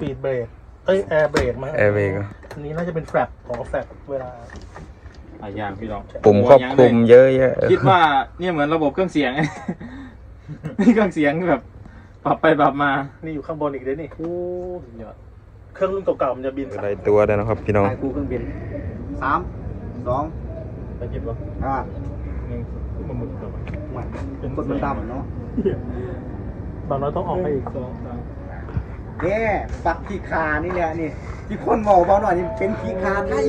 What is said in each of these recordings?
ปีดเบรกเอ้ยแอร์เบรกมั้งแอร์เบรกอันนี้น่าจะเป็นแฟลปของแฟลปเวลาหลายอย่างพี่น้องปุ่มควบคุมเยอะแยะคิดว่าเนี่ยเหมือนระบบเครื่องเสียงนี่เครื่องเสียงแบบปรับไปปรับมา นี่อยู่ข้างบนอีกด้วยนี่โอ้สุดยอดเครื่องรุ่นเก่าๆมันจะบินอะไรตัวได้นะครับ พี่น้องถ่ายคู่เครื่องบินสามสองไปคิดว่าอ่านี่มันหมุนกลับมาหวยเป็นคนมันดำเนาะบางน้อยต้องออกไปอีกสองสามเนี่ปักขีคานี่แหละนี่ที่คนบอกเบาหน่อยนี่เป็นขีคาไทย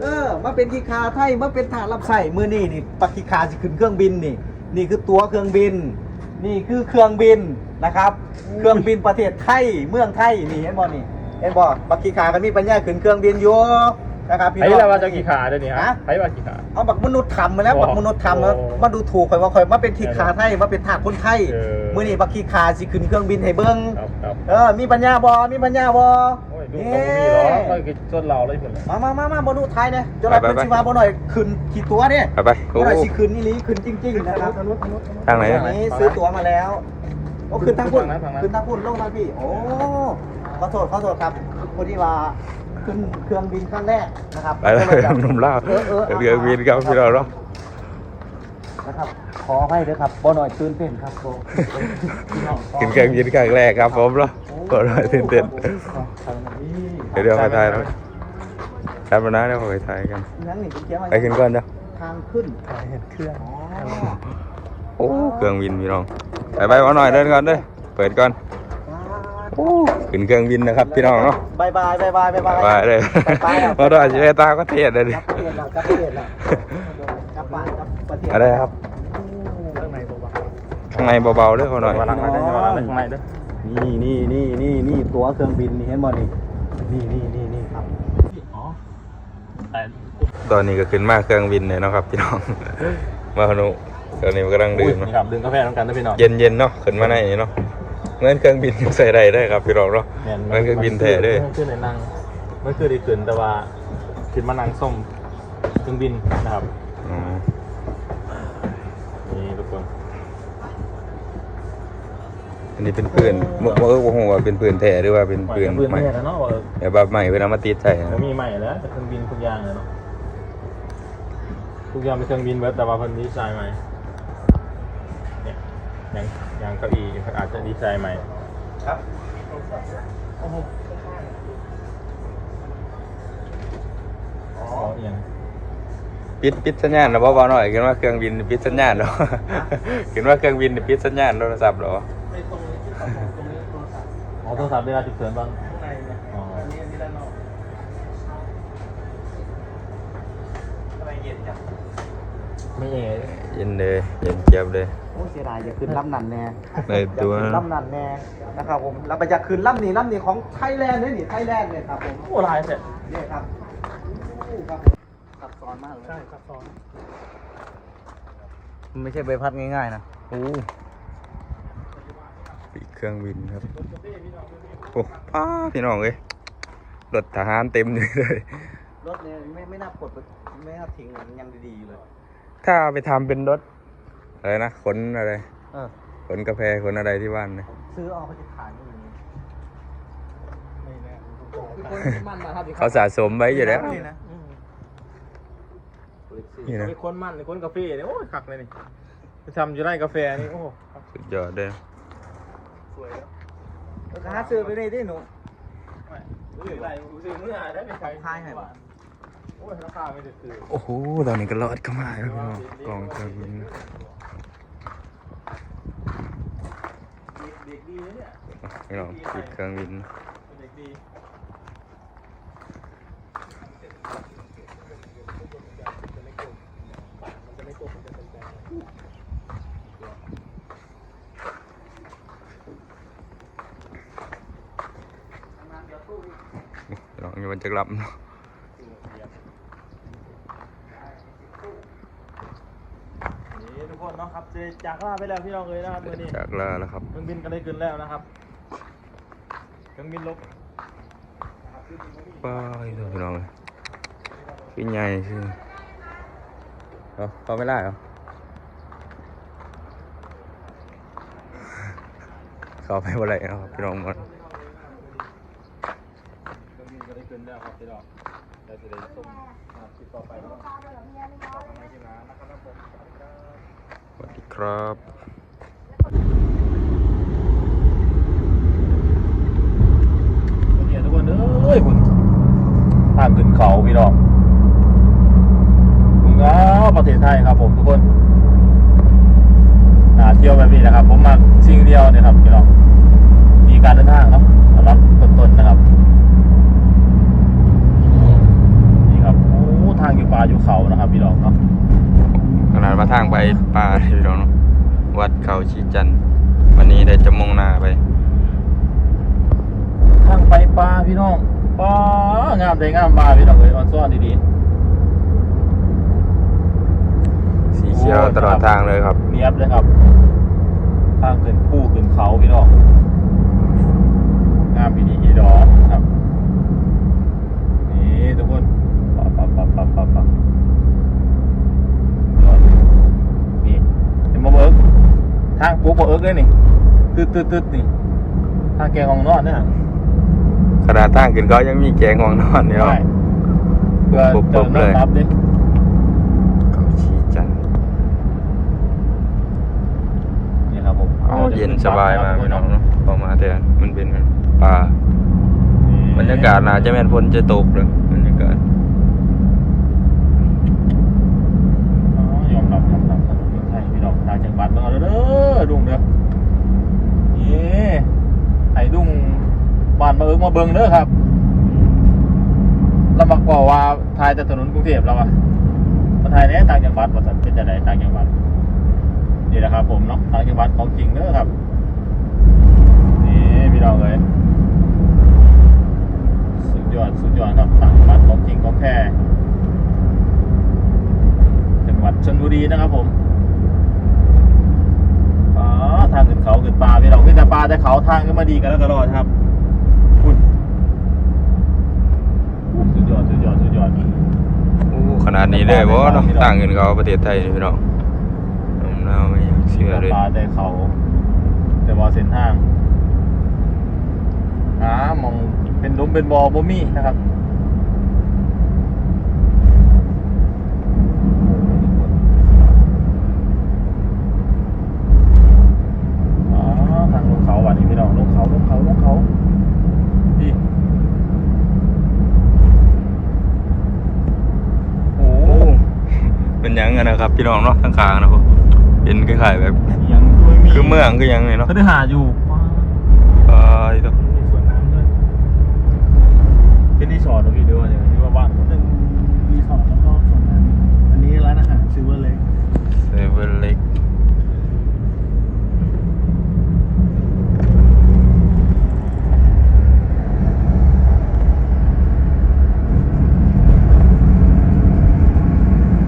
เออมาเป็นขีคาไทยมาเป็นฐานรับใส่มือนี่นี่ปักขีคาสิขึ้นเครื่องบินนี่ นี่คือตั๋วเครื่องบิน นี่คือเครื่องบินนะครับ เครื่องบินประเทศไทยเมืองไทยนี่เห็นบ่นี่เห็นบ่ปักขีคากันมีปัญญาขึ้นเครื่องบินอยู่ นะครับพี่น้ไอ้อง เราว่าจะกี่ขาเดี๋ยวนี้ฮะฮะ ไอ้ว่ากี่ขา เอาบักมนุษย์ทำมาแล้วโอ้บักมนุษย์ทำแล้วโอ้มาดูถูกข่อยว่าข่อยมาเป็นขีคาไทยมาเป็นทาสคนไทยเออ มื่อนี้บักขีคาสิขึ้นเครื่องบินให้เบิ้งครับครับเออมีปัญญาบ่มีปัญญาบ่โอ้ยดูตรงนี้เหรอก็คือชนเราเลยเหมือนมามามามาบ่ดูไทยเนี่ยจนเราไปเป็นไปสิว่าบ่หน่อยขึ้นขี่ตั๋วเนี่ยไปไปบ่โอ้หน่อยสิขึ้นนี่ลีขึ้นจริงๆนะครับทางไหนอัอะ นนี้ซื้อตั๋วมาแล้วโอ้ขึ้นทั้งพุ่นทางนั้นขึ้นทั้งพุ่นลงทางพี่ โอ้ขอโทษขอโทษครับคนที่ว่า ขึ้นเครื่องบินครั้งแรกนะครับไปแล้วหนุ่มล่าเออเออเรือบินครับพี่น้องเนาะนะครับขอให้ด้วยครับบ่หน่อยตื่นเต้นครับโขึ้นเครื่องบินครั้งแรกครับผมเนาะก็ร้อยตื่นเต้นเดี๋ยวเดี๋ยวไปถ่ายแล้วครับวันนั้นเดี๋ยวไปถ่ายกันงั้นนี่เขียนว่าไปขึ้นก่อนเนาะทางขึ้นเห็นเครื่องอ๋อโอ้เครื่องบินพี่น้องไปไปวันหน่อยเดินก่อนเด้อเปิดก่อนโอ้ ขึ้นเครื่องบินนะครับพี่น้องเนาะบายบายบายบายบายบายไปเลยไปแล้วมาด้วยจะได้ตาก็เทศเลยดิกลับประเทศแล้วกลับประเทศแล้วกลับบ้านกลับประเทศอะไรครับข้างในตัววางข้างในเบาๆเด้วยเขาหน่อยมาลังอะไรมาลังอะไรข้างในด้วยนี่นี่นี่นี่นี่ตัวเครื่องบินนี่เห็นบ่นี่นี่นี่นี่นี่ครับอ๋อแต่ตอนนี้ก็ขึ้นมาเครื่องบินเลยเนาะครับพี่น้องมาขนุตอนนี้มันกำลังดื่มเนาะนี่ครับดื่มกาแฟน้ำกันนะพี่น้องเย็นๆเนาะขึ้นมาในนี้เนาะ เหมือนเครื่องบินใส่ได้ได้ครับพี่น้องเนาะเหมือนเครื่องบินแท้เด้วยไม่ขึ้นในนั่งไม่คือได้ขึ้นแต่ว่าขึ้นมานั่งส้มเครื่องบินนะครับนี่ทุกคนอันนี้เป็นปืนมกมกเออผมว่าเป็นปืนแท้หรือว่าเป็นปืนปืนใหม่ไม่แล้วเนาะว่าแบบว่าใหม่เป็นเอามาติดใส่ผมนะมีใหม่แล้วแต่เครื่องบินทุกอย่างเลยเนาะทุกอย่างเป็นเครื่องบินเบิร์ดแต่ว่าเพิ่นดีไซน์ใหม่เนี่ยอ ย่างอย่างเก้าอี้อาจจะดีไซน์ใหม่ครับอ๋อเอียงปิดปิดสัญญาณนะเบาๆหน่อยคิดว่าเครื่องบินปิดสัญญาณเหรอคิดว่าเครื่องบินปิดสัญญาณโทรศัพท์เหรอในตรงนี้ที่เขาบอกตรงนี้โทรศัพท์อ๋อโทรศัพท์เวลาฉุกเฉินบ้างข้างในเนี่ยอ๋ออันนี้อันนี้ด้านนอกทำไมเย็นจังไม่เอ๋เย็นเลยเย็นเจี๊ยบเลย โอ้เสียดายอย่าขึ้นลำนันแน่ในอยากตัว ขึ้นลำนันแน่นะครับผมเราไปอยากขึ้นลำนี้ลำนี้ของไทยแลนด์ด้วยนี่ไทยแลนด์เนี่ยครับผมโอ้ลายเสร็จนี่ครับอู้ครับผมซับซ้อนมากเลยใช่ซับซ้อนมันไม่ใช่ใบพัดง่ายๆนะโอ้ปีกเครื่องบินครับ โอ้ป้าพี่น้องเอ้ยรถทหารเต็มอยู่เลย รถเนี่ยไม่ไม่น่าปลดไม่น่าทิ้งมันยังดีๆอยู่เลย ถ้าไปทำเป็นรถ อะไรนะขนอะไรเออขนกาแฟขนอะไรที่บ้านเนี่ยซื้อเอาเขาจะขายอย่างนี้ไม่แน่มันมาครับเขาสะสมไว้อยู่แล้ว นี่นะนี่นะ มีคนมั่นมีคนกาแฟเนี่ยโอ้ยคักเลยนี่ไปทำอยู่ไร่กาแฟนี่โอ้โหสุดยอดเลยสวยแล้วหาซื้อไปเลยดิหนูซื้ออะไรซื้อเมื่อได้ไปขายขายให้บ่โอ้ยราคาไม่ได้ซื้อ โอ้โหตอนนี้ก็รอดเข้ามาแล้วพี่น้องกองเครื่องบินนะ เด็กดีนะเนี่ยพี่น้องปิดเครื่องบินเด็กดีพี่น้องอยู่บนจักรลำเนาะ นี่ทุกคน เนาะครับเจจากลาไปแล้วพี่น้องเลยนะครับมื่อนี้จากลาแล้วครับเครื่องบินก็ได้ขึ้นแล้วนะครับเครื่องบินลบป้ายตัวพี่น้องเลยพี่ใหญ่สิเอาเข้าไม่ได้เหรอเข้าไปบ่ได้นะครับพี่น้องมันขึ้นแล้วครับพี่น้องเราจะได้ส่งอ่าคลิปต่อไปแล้วต่อไปในคลิปหน้านะครับผม สวัสดีครับสวัสดีครับเนี่ยทุกคนเอ้ยคุณทางขึ้นเขาพี่น้องมึงอ้าวประเทศไทยครับผมทุกคนน่าเที่ยวแบบนี้นะครับ ผมมาสิ่งเดียวเนี่ยครับพี่น้องมีการเดินทางเนาะสำหรับต้นๆนะครับ นี่ครับโอ้ทางอยู่ป่าอยู่เขานะครับ พี่น้องเนาะ ขนาดว่าทางไปป่าเลยพี่น้องเนาะวัดเขาชีจันทร์วันนี้ได้จะมุ่งหน้าไป ทางไปป่าพี่น้องป่างามใจงามป่าพี่น้องเลยออนซ้อนดี สีเขียวตลอดทางเลยครับ ๆเนียบเลยครับ ทางขึ้นภูขึ้นเขาพี่น้องงามปีนี้อีดอกครับ นี่ทุกคนปั๊บปั๊บปั๊บปั๊บปั๊บปั๊บยอดนี่เห็นมาเบิร์กทางปุ๊บเบิร์กเลยนี่ตืดตืดตืดนี่ทางแกงของนอนเนี่ยขนาดทางขึ้นเขายังมีแกงของนอนเนี่ยใช่เพื่อปุ๊บเจอเลยน้ำรับดิ เขาชีจันทร์ นี่ครับผมเอาเย็นสบายมากพี่น้องเนาะพอมาแต่มันเป็นป่าบรรยากาศน่าจะแม่นฝนจะตกเลยบรรยากาศอ๋อยอมรับยอมรับถนนเมืองไทยพี่น้องทางจังหวัดเมืองเอาเด้อดุงเด้อนี่ไอ้ดุงบ้านมาเอิงมาเบิงเด้อครับเรามักบอกว่าทายแต่ถนนกรุงเทพแล้วอะมาทายแหน่ต่างจังหวัดว่าสันเป็นจะไหนต่างจังหวัด นี่แหละครับผมเนาะต่างจังหวัดของจริงเด้อครับ นี่พี่น้องเลยสุดยอดสุดยอดครับต่างจังหวัดของจริงของแท้จังหวัดชลบุรีนะครับผมอ๋อทางขึ้นเขาขึ้นป่าพี่น้องขึ้นแต่ป่าแต่เขาทางก็มาดีกันแล้วตลอดครับคุณสุดยอดสุดยอดสุดยอดโอ้ขนาดนี้เลยบ่เนาะต่างกันเขาประเทศไทยนี่พี่น้องเราไม่อยากเชื่อเลยป่าแต่เขา แต่ว่าเส้นทางหามองเป็นหลุมเป็นบ่อบ่มีนะครับอ๋อทางลงเขาวันนี้พี่น้องลงเขาลงเขาลงเขาพี่โอ้โอ้เป็นหยังไงนะครับ พี่น้องเนาะทางกลางนะครับ เป็นคล้ายๆแบบ ยังด้วยมีคือเมืองคือหยังไงเนาะก็ได้หาอยู่เออที่ต้องมีสวนน้ำด้วยเป็นรีสอร์ทเหรอพี่ดูว่าอย่างที่ว่าบ้านผมเป็นรีสอร์ทแล้วก็ส่วนนั้นอันนี้ร้านอาหารซิลเวอร์เล็ก เซเว่นเล็ก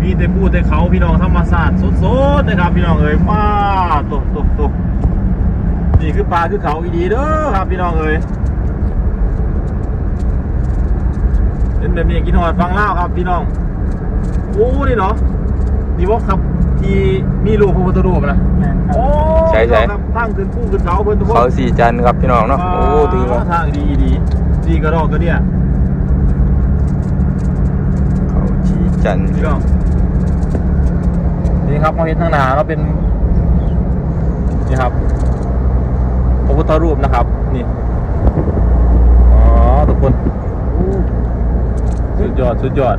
มีแต่พูดแต่เขาพี่น้องธรรมศาสตร์สดๆนะ ครับพี่น้องเอ้ยป้าตุกตุกตุกนี่คือปลาคือเขาอีดีเด้อครับพี่น้องเอ้ยเป็นแบบนี้กินหอดฟังเล่าวครับพี่น้องโอ้นี่เนาะนี่ว่าครับที่มีรูปพระพุทธรูปนะแมนครับโอ้ครับทางขึ้นภูขึ้นเขาเพิ่นทุกคนเขาสีจันทร์ครับพี่น้องเนาะโอ้ถือว่าทางดีดีดีกระรอกก็เนี่ยเขาชีจันทร์พี่น้องนี่ ครับมาเห็นทางหนาเราเป็นนี่ครับพระพุทธรูปนะครับ นี่อ๋อทุกคนสุดยอดสุดยอด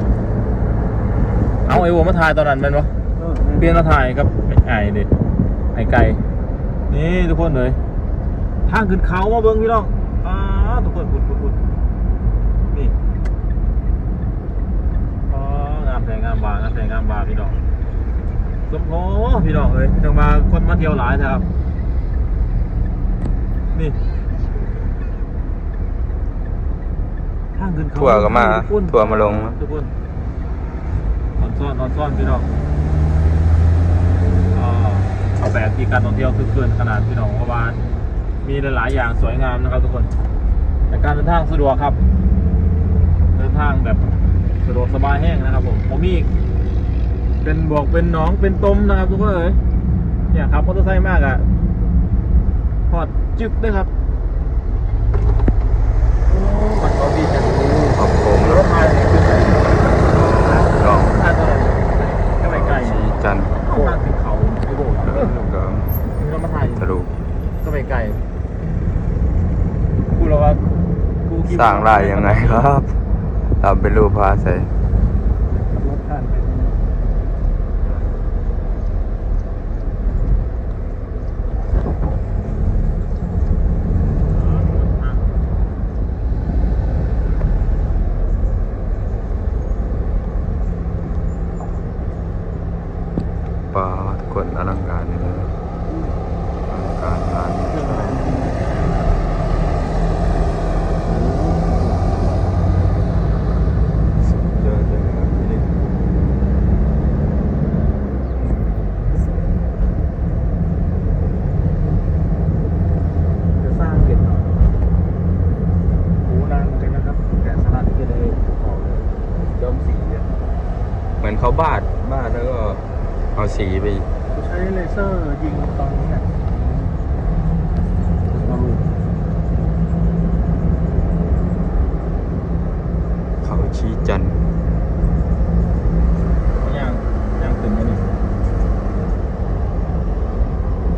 เอาไอ้วัวมาถ่ายตอนนั้นแมันวะเออเปลี่ยนมาถ่ายกับไอ้เด็ไอ้ไก่นี่ทุกคนเลยทางขึ้นเขามาเบิ้งพี่น้องอ๋อทุกคนพุดพุดพุดนี่อ๋องามแต่งามบางามแต่งามบาพี่น้อง สมโอพี่น้องเอ้ยจังมาคนมาเที่ยวหลายนะครับ นี่ทางขึ้นเขาทั่วก็มาทุคนทั่วมาลงทุกคนนอนซ่อนนอนซ่อนพี่น้องอ่าเอาแบบที่การท่องเที่ยวคือเกินขนาดพี่น้องเพราะว่ามีหลายๆอย่างสวยงามนะครับทุกคน แต่การเดินทางสะดวกครับ เดินทางแบบสะดวกสบายแห้งนะครับผมผมมีอีก เป็นบวกเป็นหนองเป็นต้มนะครับทุกคนเอ้ยเนี่ยครับมอเตอร์ไซค์มากอะ่ะหอดจึ๊บด้วยครับมันกดีจังกันขอบผมรงแล้วมาเลยคือไหนก็มาตอนไหนไกลชีจันเข้ามาถึงเขาไม่โบกก็ก็มาถ่ายทะลุก็ไปไกลกูแล้วว่ากูสร้างลายยังไงครับทำเป็นรูปพาใส่ คนอลังการเลยนะอลังการงานสุดยอดเลยครับที่นี่จะสร้างเก็บโอ้นานเหมือนกันนะครับแกสลักที่จะได้ออกเลยย้อมสีเนี่ยเหมือนเขาบาดบาดแล้วก็เอาสีไป เลเซอร์ยิงตอนนี้เนี่ยเขาชี้จันทร์ย่างย่างถึงไหมนี่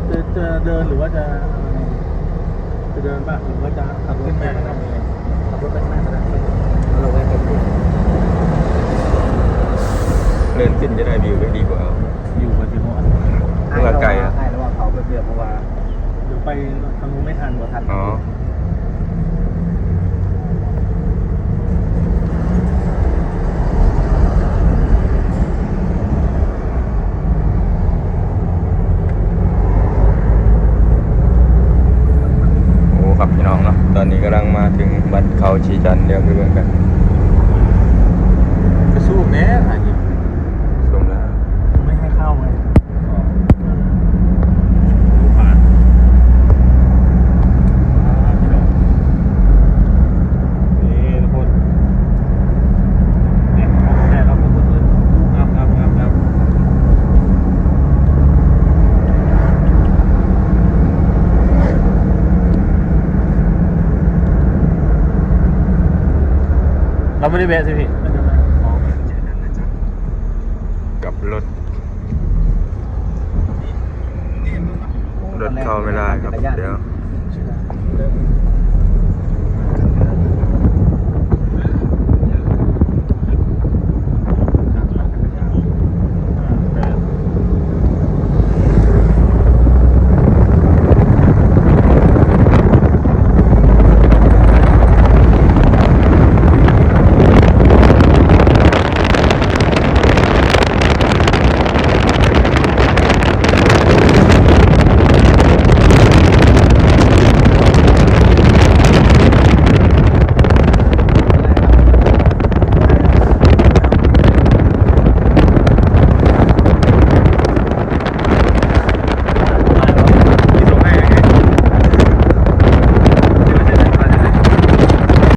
จะจะเดินหรือว่าจะจะเดินป่ะหรือว่าจะขับรถขึ้นไปแม่ก็นะคได้รับขับรถไปข้างหน้าก็ได้เราแวะไปที่เลื่ อนขึ้นจะได้วิวได้ดีกว่าเอาอยู่กับจิโมอันเมื่อไกลอะ ใช่แล้วว่าเขาไปเปรียบเพราะว่าเดี๋ยวไปทางนู้นไม่ทันกว่าทันอ๋อโอ้ครับพี่น้องเนาะตอนนี้กำลังมาถึงบัดเขาชีจันทร์เดี๋ยวไปเบิ่งกัน กระสู้แม่ถ่ายยิง ชมแล้ว ไม่ให้เข้าไง รู้ผ่านพี่น้องนี่ทุกคนเนี่ยแม่เราก็ขึ้นงามงามงามงามเรา ไม่ได้แวะสิพี่มันจะมากับรถ รถเข้าไม่ได้ครับเดี๋ยวใช่